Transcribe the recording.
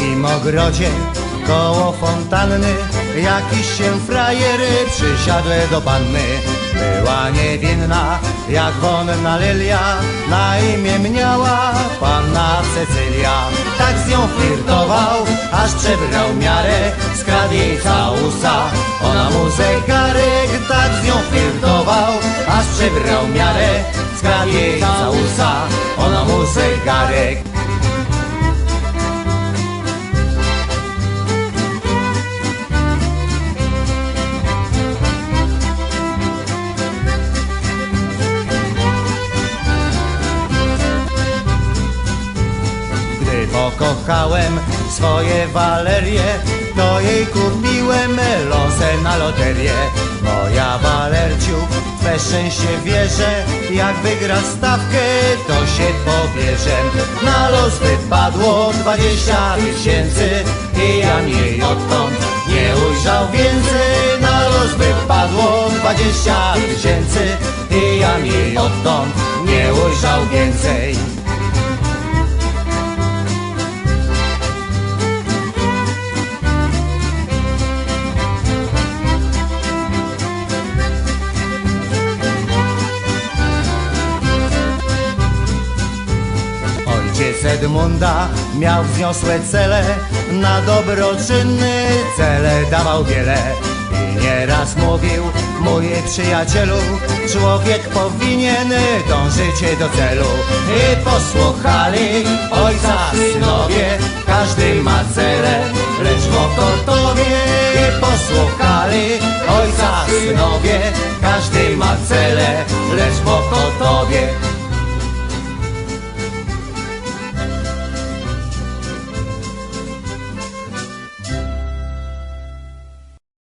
moim ogrodzie koło fontanny Jakiś się frajery przysiadły do panny. Była niewinna jak wonna lilia Na imię miała panna Cecylia. Tak z nią flirtował, aż przebrał miarę Skradł jej całusa, ona mu zegarek Tak z nią flirtował, aż przebrał miarę Skradł jej całusa, ona mu zegarek pokochałem swoje Walerie, to jej kupiłem losę na loterię. Moja Walerciu, we szczęście wierzę, jak wygra stawkę, to się pobierze. Na los wypadło dwadzieścia tysięcy i Jan jej odtąd nie ujrzał więcej. Na los wypadło dwadzieścia tysięcy i Jan jej odtąd nie ujrzał więcej. Ojciec Edmunda miał wzniosłe cele, na dobroczynny cele dawał wiele. I nieraz mówił, mój przyjacielu, człowiek powinien dążyć do celu. I posłuchali ojca synowie, każdy ma cele, lecz w Okotowie. I posłuchali ojca synowie, każdy ma cele,